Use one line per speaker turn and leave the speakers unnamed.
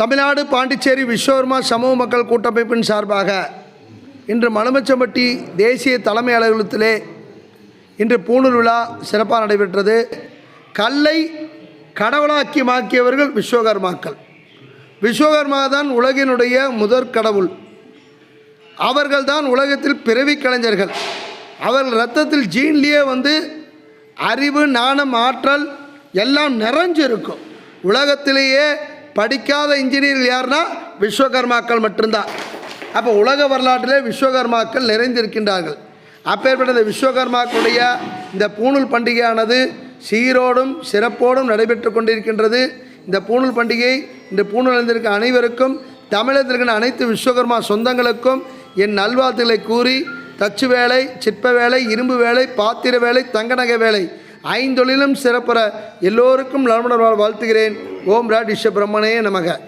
தமிழ்நாடு பாண்டிச்சேரி விஸ்வகர்மா சமூக மக்கள் கூட்டமைப்பின் சார்பாக இன்று மலமச்சம்பட்டி தேசிய தலைமை அலுவலகத்திலே இன்று பூணூர் விழா சிறப்பாக நடைபெற்றது. கல்லை கடவுளாக்கி மாக்கியவர்கள் விஸ்வகர்மாக்கள். விஸ்வகர்மா தான் உலகினுடைய முதற் கடவுள். அவர்கள்தான் உலகத்தில் பிறவி கலைஞர்கள். அவர்கள் ரத்தத்தில் ஜீன்லேயே வந்து அறிவு நாணம் ஆற்றல் எல்லாம் நிறைஞ்சிருக்கும். உலகத்திலேயே படிக்காத இன்ஜினியர்கள் யாருன்னா விஸ்வகர்மாக்கள் மட்டும்தான். அப்போ உலக வரலாற்றிலே விஸ்வகர்மாக்கள் நிறைந்திருக்கின்றார்கள். அப்பேற்பட்ட இந்த விஸ்வகர்மாக்களுடைய இந்த பூணூல் பண்டிகையானது சீரோடும் சிறப்போடும் நடைபெற்று கொண்டிருக்கின்றது. இந்த பூணூல் பண்டிகை இந்த பூணூல் அறிந்திருக்க அனைவருக்கும் தமிழகத்திற்கான அனைத்து விஸ்வகர்மா சொந்தங்களுக்கும் என் நல்வாழ்த்துக்களை கூறி தச்சு வேலை சிற்ப வேலை இரும்பு வேலை பாத்திர வேலை தங்கநகை வேலை ஐந்தொழிலும் சிறப்புற எல்லோருக்கும் நலமுடன் வாழ்த்துகிறேன். ஓம் ராட் விஸ்வ பிரம்மணே நமக.